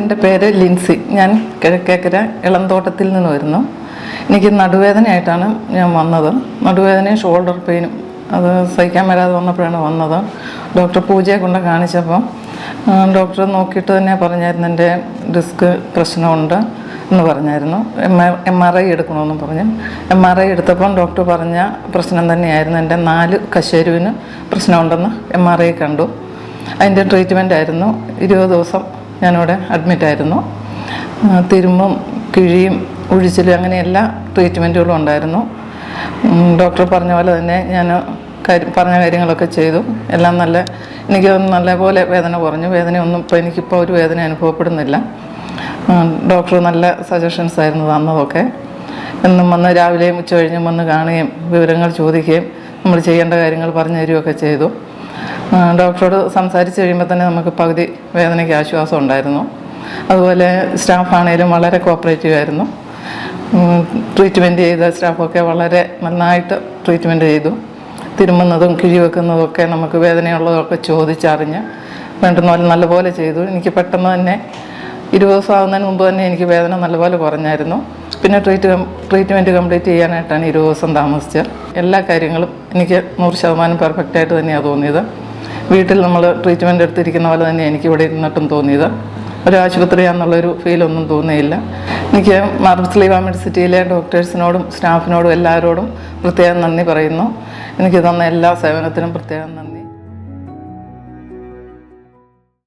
എന്റെ പേര് ലിൻസി. ഞാൻ കിഴക്കേക്കര ഇളംതോട്ടത്തിൽ നിന്ന് വരുന്നു. എനിക്ക് നടുവേദനയായിട്ടാണ് ഞാൻ വന്നത്. നടുവേദനയും ഷോൾഡർ പെയിനും അത് സഹിക്കാൻ വരാതെ വന്നപ്പോഴാണ് വന്നത്. ഡോക്ടർ പൂജയെ കൊണ്ട് കാണിച്ചപ്പം ഡോക്ടർ നോക്കിയിട്ട് തന്നെ പറഞ്ഞായിരുന്നു എന്റെ ഡിസ്ക് പ്രശ്നമുണ്ട് എന്ന് പറഞ്ഞായിരുന്നു. എം എം ആർ ഐ എടുക്കണമെന്ന് പറഞ്ഞു. എം ആർ ഐ എടുത്തപ്പം ഡോക്ടർ പറഞ്ഞ പ്രശ്നം തന്നെയായിരുന്നു. എന്റെ നാല് കശേരുവിന് പ്രശ്നമുണ്ടെന്ന് എം ആർ ഐ കണ്ടു. അതിന്റെ ട്രീറ്റ്മെന്റ് ആയിരുന്നു. ഇരുപത് ദിവസം ഞാനിവിടെ അഡ്മിറ്റായിരുന്നു തിരുമ്പും കിഴിയും ഒഴിച്ചിലും അങ്ങനെ എല്ലാ ട്രീറ്റ്മെന്റുകളും ഉണ്ടായിരുന്നു. ഡോക്ടർ പറഞ്ഞ പോലെ തന്നെ ഞാൻ കാര്യം പറഞ്ഞ കാര്യങ്ങളൊക്കെ ചെയ്തു. എല്ലാം നല്ല എനിക്ക് നല്ലപോലെ വേദന കുറഞ്ഞു. വേദനയൊന്നും ഇപ്പോൾ എനിക്കിപ്പോൾ ഒരു വേദന അനുഭവപ്പെടുന്നില്ല. ഡോക്ടർ നല്ല സജഷൻസ് ആയിരുന്നു തന്നതൊക്കെ. എന്നും വന്ന് രാവിലെയും ഉച്ച കഴിഞ്ഞും വന്ന് കാണുകയും വിവരങ്ങൾ ചോദിക്കുകയും നമ്മൾ ചെയ്യേണ്ട കാര്യങ്ങൾ പറഞ്ഞു തരികയൊക്കെ ചെയ്തു. ഡോക്ടറോട് സംസാരിച്ച് കഴിയുമ്പോൾ തന്നെ നമുക്ക് പകുതി വേദനയ്ക്ക് ആശ്വാസം ഉണ്ടായിരുന്നു. അതുപോലെ സ്റ്റാഫാണേലും വളരെ കോപ്പറേറ്റീവ് ആയിരുന്നു. ട്രീറ്റ്മെന്റ് ചെയ്ത സ്റ്റാഫൊക്കെ വളരെ നന്നായിട്ട് ട്രീറ്റ്മെന്റ് ചെയ്തു. തിരുമ്മുന്നതും കിഴി വെക്കുന്നതും ഒക്കെ നമുക്ക് വേദനയുള്ളതൊക്കെ ചോദിച്ചറിഞ്ഞ് വേണ്ടുന്ന പോലെ നല്ലപോലെ ചെയ്തു. എനിക്ക് പെട്ടെന്ന് തന്നെ ഇരുപത് ദിവസം ആകുന്നതിന് മുമ്പ് തന്നെ എനിക്ക് വേദന നല്ലപോലെ കുറഞ്ഞായിരുന്നു. പിന്നെ ട്രീറ്റ് ട്രീറ്റ്മെന്റ് കംപ്ലീറ്റ് ചെയ്യാനായിട്ടാണ് ഇരുപത് ദിവസം താമസിച്ചത്. എല്ലാ കാര്യങ്ങളും എനിക്ക് നൂറ് ശതമാനം പെർഫെക്റ്റായിട്ട് തന്നെയാണ് തോന്നിയത്. വീട്ടിൽ നമ്മൾ ട്രീറ്റ്മെന്റ് എടുത്തിരിക്കുന്ന പോലെ തന്നെ എനിക്ക് ഇവിടെ ഇരുന്നിട്ടും തോന്നിയത്. ഒരു ആശുപത്രിയാണെന്നുള്ളൊരു ഫീലൊന്നും തോന്നിയില്ല. എനിക്ക് മാർബിൾ ലീവ മെഡിസിറ്റിയിലെ ഡോക്ടേഴ്സിനോടും സ്റ്റാഫിനോടും എല്ലാവരോടും പ്രത്യേകം നന്ദി പറയുന്നു. എനിക്ക് തന്ന എല്ലാ സേവനത്തിനും പ്രത്യേകം നന്ദി.